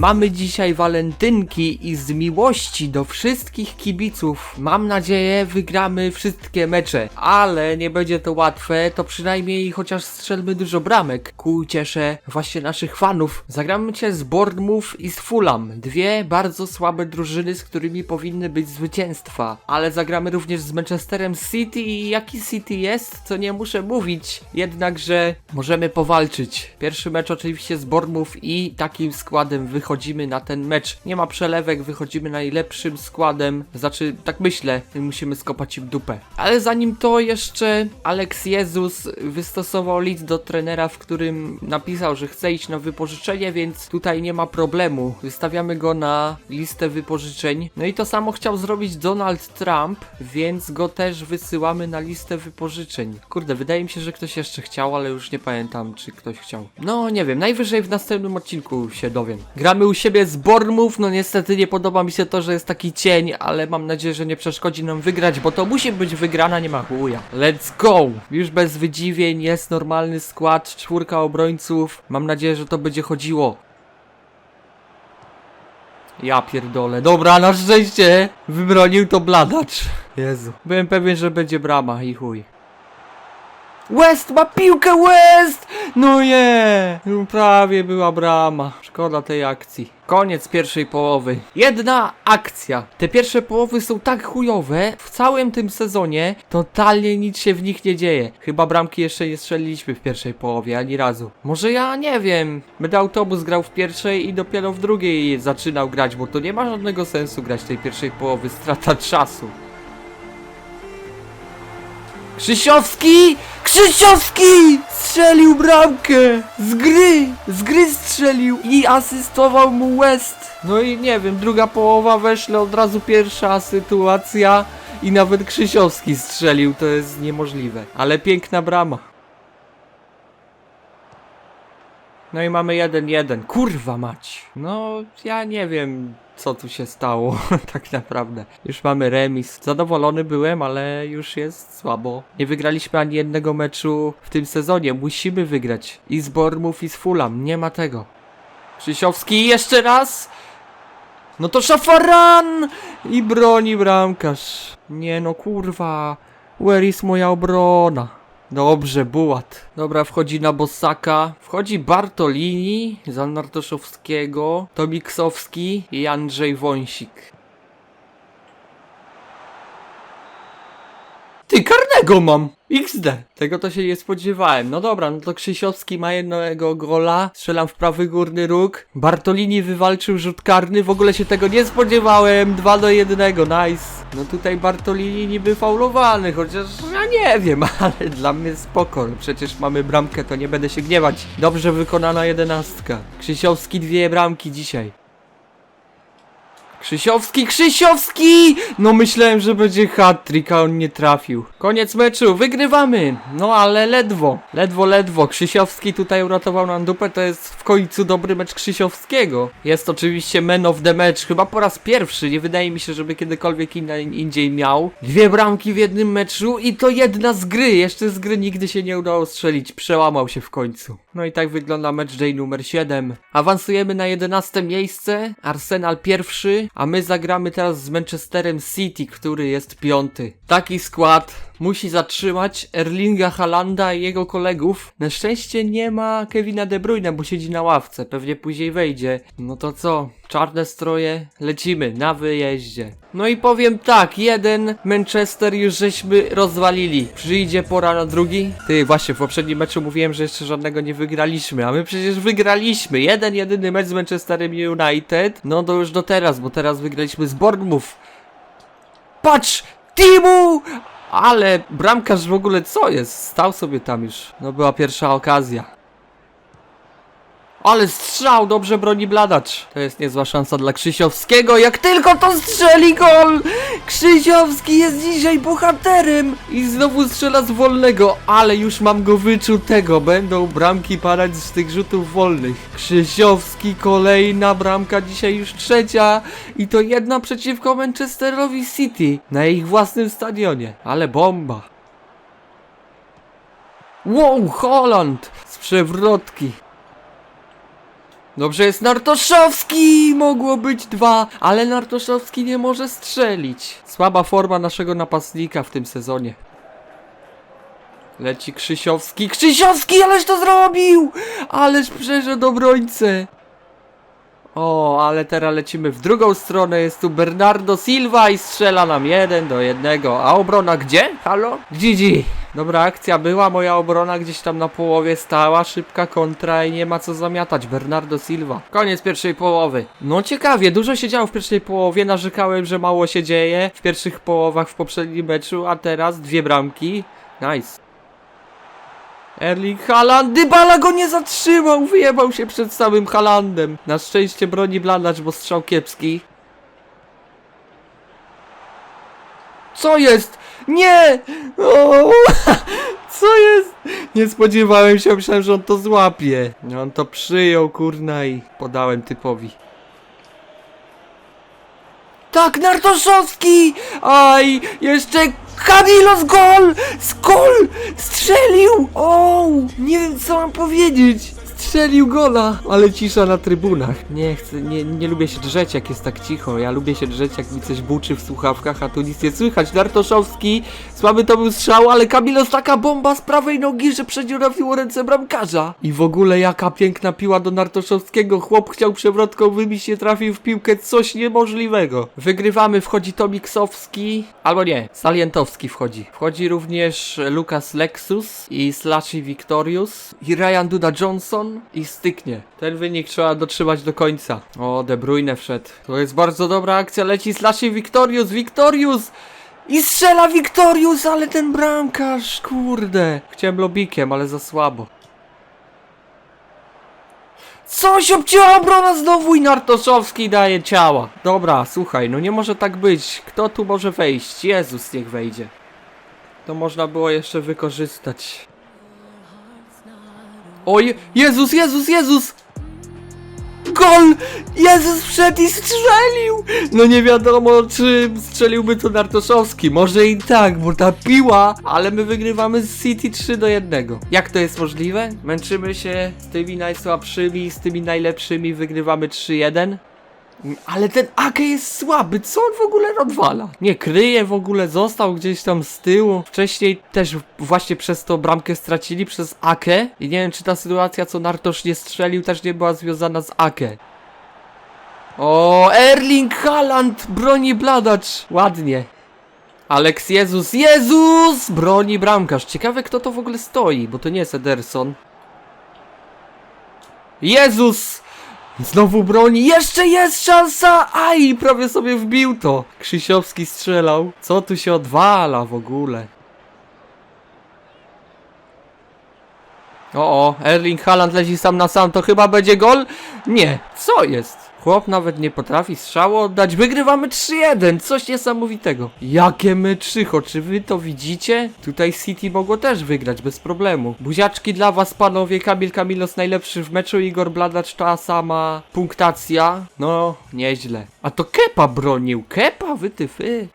mamy dzisiaj walentynki i z miłości do wszystkich kibiców, mam nadzieję, wygramy wszystkie mecze. Ale nie będzie to łatwe, to przynajmniej chociaż strzelmy dużo bramek. Ku uciesze właśnie naszych fanów. Zagramy cię z Bournemouth i z Fulham. Dwie bardzo słabe drużyny, z którymi powinny być zwycięstwa. Ale zagramy również z Manchesterem City i jaki City jest, co nie muszę mówić. Jednakże możemy powalczyć. Pierwszy mecz oczywiście z Bournemouth i takim składem wychodzimy na ten mecz. Nie ma przelewek, wychodzimy najlepszym składem. Znaczy, tak myślę, musimy skopać im dupę. Ale zanim to jeszcze Alex Jezus wystosował list do trenera, w którym napisał, że chce iść na wypożyczenie, więc tutaj nie ma problemu. Wystawiamy go na listę wypożyczeń. No i to samo chciał zrobić Donald Trump, więc go też wysyłamy na listę wypożyczeń. Kurde, wydaje mi się, że ktoś jeszcze chciał, ale już nie pamiętam, czy ktoś chciał. No, nie wiem, najwyżej w następnym odcinku się dowiem. Gramy u siebie z Bournemouth, no niestety nie podoba mi się to, że jest taki cień, ale mam nadzieję, że nie przeszkodzi nam wygrać, bo to musi być wygrana, nie ma chuja. Let's go! Już bez wydziwień, jest normalny skład, czwórka obrońców. Mam nadzieję, że to będzie chodziło. Ja pierdolę. Dobra, na szczęście wybronił to bladacz. Jezu. Byłem pewien, że będzie brama i chuj. West ma piłkę West! No nie! No Prawie była brama. Szkoda tej akcji. Koniec pierwszej połowy. Jedna akcja. Te pierwsze połowy są tak chujowe. W całym tym sezonie totalnie nic się w nich nie dzieje. Chyba bramki jeszcze nie strzeliliśmy w pierwszej połowie, ani razu. Może ja nie wiem. Będę autobus grał w pierwszej i dopiero w drugiej zaczynał grać, bo to nie ma żadnego sensu grać tej pierwszej połowy. Strata czasu. Krzysiowski! Krzysiowski! Strzelił bramkę! Z gry! Z gry strzelił i asystował mu West. No i nie wiem, druga połowa weszła od razu pierwsza sytuacja i nawet Krzysiowski strzelił, to jest niemożliwe. Ale piękna brama. No i mamy 1-1. Kurwa mać. No, ja nie wiem, co tu się stało, tak naprawdę. Już mamy remis. Zadowolony byłem, ale już jest słabo. Nie wygraliśmy ani jednego meczu w tym sezonie. Musimy wygrać. I z Bournemouth, i z Fulham. Nie ma tego. Krzysiowski jeszcze raz! No to szafaran! I broni bramkarz. Nie no, kurwa. Where is moja obrona? Dobrze, Bułat. Dobra, wchodzi na Bossaka. Wchodzi Bartolini, Zanartoszowskiego, Tomiksowski i Andrzej Wąsik. Ty, karnego mam! XD. Tego to się nie spodziewałem. No dobra, no to Krzysiowski ma jednego gola. Strzelam w prawy górny róg. Bartolini wywalczył rzut karny. W ogóle się tego nie spodziewałem. 2 do 1. Nice. No tutaj Bartolini niby faulowany, chociaż ja nie wiem, ale dla mnie spoko. No Przecież mamy bramkę, to nie będę się gniewać. Dobrze wykonana jedenastka. Krzysiowski dwie bramki dzisiaj. Krzysiowski, Krzysiowski! No myślałem, że będzie hat-trick, a on nie trafił. Koniec meczu, wygrywamy! No ale ledwo, ledwo, ledwo. Krzysiowski tutaj uratował nam dupę, to jest w końcu dobry mecz Krzysiowskiego. Jest oczywiście man of the match, chyba po raz pierwszy, nie wydaje mi się, żeby kiedykolwiek inna, indziej miał. Dwie bramki w jednym meczu i to jedna z gry, jeszcze z gry nigdy się nie udało strzelić, przełamał się w końcu. No i tak wygląda mecz day numer 7. Awansujemy na 11 miejsce, Arsenal pierwszy, a my zagramy teraz z Manchesterem City, który jest piąty. Taki skład musi zatrzymać Erlinga Halanda i jego kolegów. Na szczęście nie ma Kevina De Bruyne, bo siedzi na ławce, pewnie później wejdzie. No to co? Czarne stroje, lecimy na wyjeździe. No i powiem tak, jeden Manchester już żeśmy rozwalili. Przyjdzie pora na drugi. Ty, właśnie w poprzednim meczu mówiłem, że jeszcze żadnego nie wygraliśmy, a my przecież wygraliśmy. Jeden, jedyny mecz z Manchesterem United. No to już do teraz, bo teraz wygraliśmy z Bournemouth. Patrz! Timu! Ale bramkarz w ogóle co jest? Stał sobie tam już. No była pierwsza okazja. Ale strzał, dobrze broni Bladacz. To jest niezła szansa dla Krzysiowskiego. Jak tylko to strzeli gol! Krzysiowski jest dzisiaj bohaterem! I znowu strzela z wolnego, ale już mam go wyczutego. Będą bramki padać z tych rzutów wolnych. Krzysiowski, kolejna bramka, dzisiaj już trzecia. I to jedna przeciwko Manchesterowi City. Na ich własnym stadionie. Ale bomba. Wow, Holland! Z przewrotki. Dobrze jest Nartoszowski! Mogło być dwa, ale Nartoszowski nie może strzelić. Słaba forma naszego napastnika w tym sezonie. Leci Krzysiowski. Krzysiowski, ależ to zrobił! Ależ przeszedł obrońcę. O, ale teraz lecimy w drugą stronę. Jest tu Bernardo Silva i strzela nam jeden do jednego. A obrona gdzie? Halo? GG. Dobra akcja była, moja obrona gdzieś tam na połowie stała, szybka kontra i nie ma co zamiatać. Bernardo Silva. Koniec pierwszej połowy. No ciekawie, dużo się działo w pierwszej połowie, narzekałem, że mało się dzieje w pierwszych połowach w poprzednim meczu, a teraz dwie bramki. Nice. Erling Haaland, Dybala go nie zatrzymał, wyjebał się przed samym Haalandem. Na szczęście broni bladacz, bo strzał kiepski. Co jest? Nie! O, co jest? Nie spodziewałem się, myślałem, że on to złapie. On to przyjął, kurna i podałem typowi. Tak, Nartoszowski! Aj, jeszcze Kamilos gol! Z gol! Strzelił! O, nie wiem co mam powiedzieć. Strzelił gola, ale cisza na trybunach. Nie chcę, nie, nie lubię się drzeć jak jest tak cicho. Ja lubię się drzeć jak mi coś buczy w słuchawkach, a tu nic nie słychać. Nartoszowski, słaby to był strzał, ale Kamilos taka bomba z prawej nogi, że przedziurawiło ręce bramkarza. I w ogóle jaka piękna piła do Nartoszowskiego. Chłop chciał przewrotką wybić, nie trafił w piłkę, coś niemożliwego. Wygrywamy, wchodzi Tomiksowski, albo nie, Salientowski wchodzi. Wchodzi również Lukas Lexus i Slashy Victorious i Ryan Duda Johnson i styknie. Ten wynik trzeba dotrzymać do końca. O, De Bruyne wszedł. To jest bardzo dobra akcja, leci Slashy Victorious, Victorious! I strzela Victorious, ale ten bramkarz, kurde. Chciałem lobikiem, ale za słabo. Coś obcięła obrona znowu i Nartoszowski daje ciała. Dobra, słuchaj, no nie może tak być. Kto tu może wejść? Jezus niech wejdzie. To można było jeszcze wykorzystać. Oj, Jezus, Jezus, Jezus! Gol! Jezus wszedł i strzelił! No nie wiadomo, czy strzeliłby to Nartoszowski. Może i tak, bo ta piła, ale my wygrywamy z City 3 do 1. Jak to jest możliwe? Męczymy się z tymi najsłabszymi, z tymi najlepszymi, wygrywamy 3-1. Ale ten Ake jest słaby, co on w ogóle odwala? Nie kryje w ogóle, został gdzieś tam z tyłu. Wcześniej też właśnie przez to bramkę stracili, przez Ake. I nie wiem, czy ta sytuacja, co Nartosz nie strzelił, też nie była związana z Ake. O, Erling Haaland broni bladacz. Ładnie. Alex Jezus, Jezus! Broni bramkarz. Ciekawe, kto to w ogóle stoi, bo to nie jest Ederson. Jezus! Znowu broni, jeszcze jest szansa! Aj, prawie sobie wbił to. Krzysiowski strzelał. Co tu się odwala w ogóle? O, o, Erling Haaland leci sam na sam, to chyba będzie gol? Nie, co jest? Chłop nawet nie potrafi strzało oddać. Wygrywamy 3-1, coś niesamowitego. Jakie my trzycho, czy wy to widzicie? Tutaj City mogło też wygrać bez problemu. Buziaczki dla was, panowie. Kamil Kamilos najlepszy w meczu, Igor Bladacz ta sama punktacja. No, nieźle. A to Kepa bronił. Kepa, wy ty.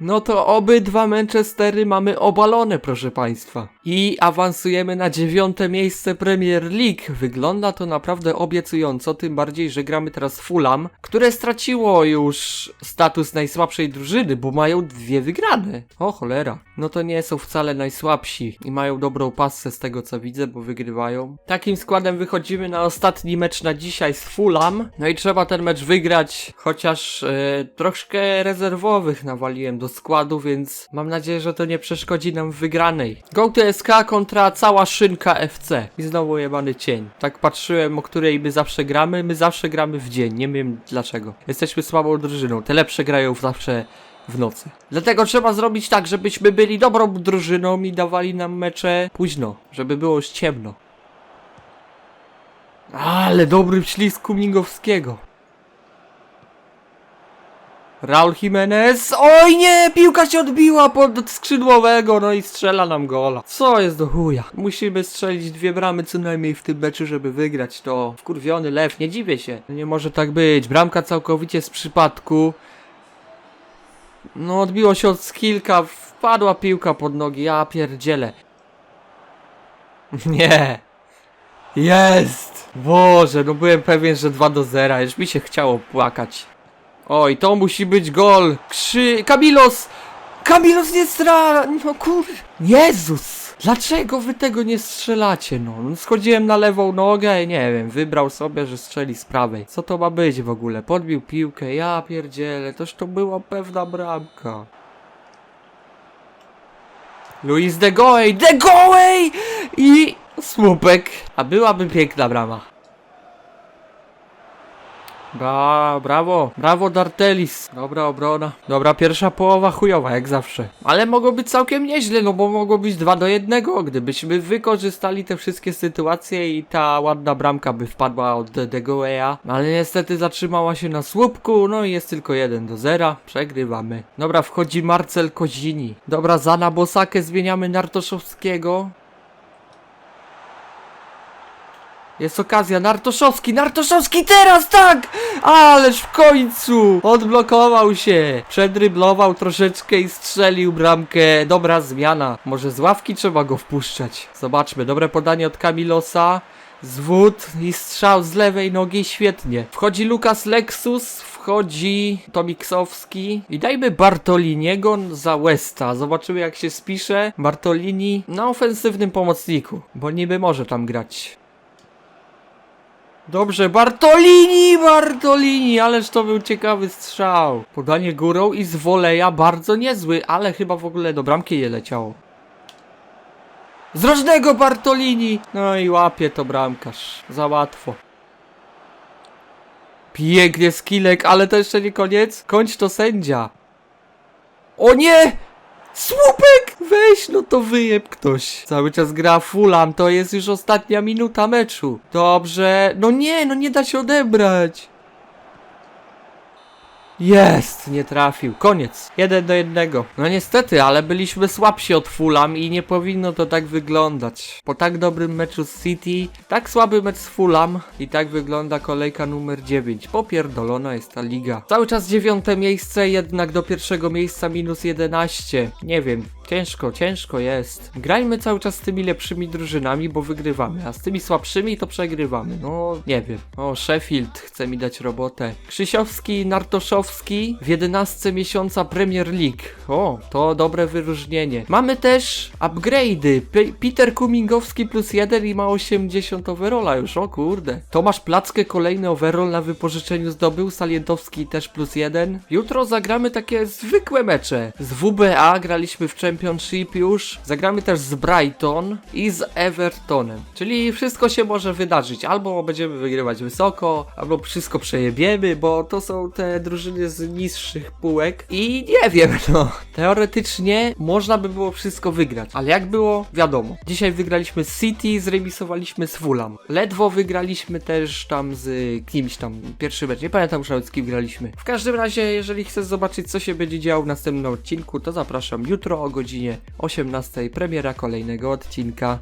No to obydwa Manchestery mamy obalone, proszę państwa. I awansujemy na dziewiąte miejsce Premier League. Wygląda to naprawdę obiecująco, tym bardziej, że gramy teraz Fulham, które straciło już status najsłabszej drużyny, bo mają dwie wygrane. O cholera. No to nie są wcale najsłabsi i mają dobrą pasę z tego co widzę, bo wygrywają. Takim składem wychodzimy na ostatni mecz na dzisiaj z Fulham. No i trzeba ten mecz wygrać, chociaż e, troszkę rezerwowych nawaliłem do składu, więc mam nadzieję, że to nie przeszkodzi nam w wygranej. Go to SK kontra cała szynka FC. I znowu jebany cień. Tak patrzyłem, o której my zawsze gramy. My zawsze gramy w dzień, nie wiem dlaczego. Jesteśmy słabą drużyną. Te lepsze grają zawsze w nocy. Dlatego trzeba zrobić tak, żebyśmy byli dobrą drużyną i dawali nam mecze późno, żeby było już ciemno. Ale dobry ślizg Kumingowskiego. Raul Jimenez. Oj nie, piłka się odbiła pod skrzydłowego, no i strzela nam gola. Co jest do chuja? Musimy strzelić dwie bramy co najmniej w tym meczu, żeby wygrać to. Wkurwiony lew, nie dziwię się. Nie może tak być. Bramka całkowicie z przypadku. No odbiło się od skillka, wpadła piłka pod nogi, ja pierdzielę. Nie. Jest! Boże, no byłem pewien, że 2 do 0, już mi się chciało płakać. Oj, to musi być gol! Krzy... Kamilos! Kamilos nie stra... No kur... Jezus! Dlaczego wy tego nie strzelacie, no? No, Schodziłem na lewą nogę i nie wiem, wybrał sobie, że strzeli z prawej. Co to ma być w ogóle? Podbił piłkę, ja pierdzielę, toż to była pewna bramka. Luis de Goey, de Goey! I słupek. A byłaby piękna brama. Bra, brawo, brawo Dartelis. Dobra obrona. Dobra, pierwsza połowa chujowa, jak zawsze. Ale mogło być całkiem nieźle, no bo mogło być 2 do 1, gdybyśmy wykorzystali te wszystkie sytuacje i ta ładna bramka by wpadła od De, de Goeya. Ale niestety zatrzymała się na słupku, no i jest tylko 1 do 0. Przegrywamy. Dobra, wchodzi Marcel Kozini. Dobra, za Nabosakę zmieniamy Nartoszowskiego. Jest okazja, Nartoszowski, Nartoszowski teraz, tak! Ależ w końcu! Odblokował się, przedryblował troszeczkę i strzelił bramkę. Dobra zmiana. Może z ławki trzeba go wpuszczać. Zobaczmy, dobre podanie od Kamilosa. Zwód i strzał z lewej nogi, świetnie. Wchodzi Lukas Lexus, wchodzi Tomiksowski i dajmy Bartoliniego za Westa. Zobaczymy jak się spisze. Bartolini na ofensywnym pomocniku, bo niby może tam grać. Dobrze, Bartolini, Bartolini, ależ to był ciekawy strzał. Podanie górą i z woleja bardzo niezły, ale chyba w ogóle do bramki nie leciało. Z Bartolini! No i łapie to bramkarz. Za łatwo. Pięknie skilek, ale to jeszcze nie koniec. Kończ to sędzia. O nie! Słupek! Weź, no to wyjeb ktoś. Cały czas gra Fulham, to jest już ostatnia minuta meczu. Dobrze, no nie, no nie da się odebrać. Jest, nie trafił. Koniec. Jeden do jednego. No niestety, ale byliśmy słabsi od Fulham i nie powinno to tak wyglądać. Po tak dobrym meczu z City, tak słaby mecz z Fulham i tak wygląda kolejka numer 9. Popierdolona jest ta liga. Cały czas dziewiąte miejsce, jednak do pierwszego miejsca minus 11. Nie wiem, Ciężko, ciężko jest. Grajmy cały czas z tymi lepszymi drużynami, bo wygrywamy, a z tymi słabszymi to przegrywamy. No, nie wiem. O, Sheffield chce mi dać robotę. Krzysiowski Nartoszowski w 11 miesiąca Premier League. O, to dobre wyróżnienie. Mamy też upgrade'y. P Peter Kumingowski plus 1 i ma 80 overalla już, o kurde. Tomasz Plackę kolejny overall na wypożyczeniu zdobył, Salientowski też plus 1. Jutro zagramy takie zwykłe mecze. Z WBA graliśmy w Championship już. Zagramy też z Brighton i z Evertonem. Czyli wszystko się może wydarzyć. Albo będziemy wygrywać wysoko, albo wszystko przejebiemy, bo to są te drużyny z niższych półek. I nie wiem, no. Teoretycznie można by było wszystko wygrać. Ale jak było? Wiadomo. Dzisiaj wygraliśmy z City, zremisowaliśmy z Fulham. Ledwo wygraliśmy też tam z kimś tam. Pierwszy mecz. Nie pamiętam już nawet z kim graliśmy. W każdym razie, jeżeli chcesz zobaczyć, co się będzie działo w następnym odcinku, to zapraszam jutro o godzinie 18. Premiera kolejnego odcinka.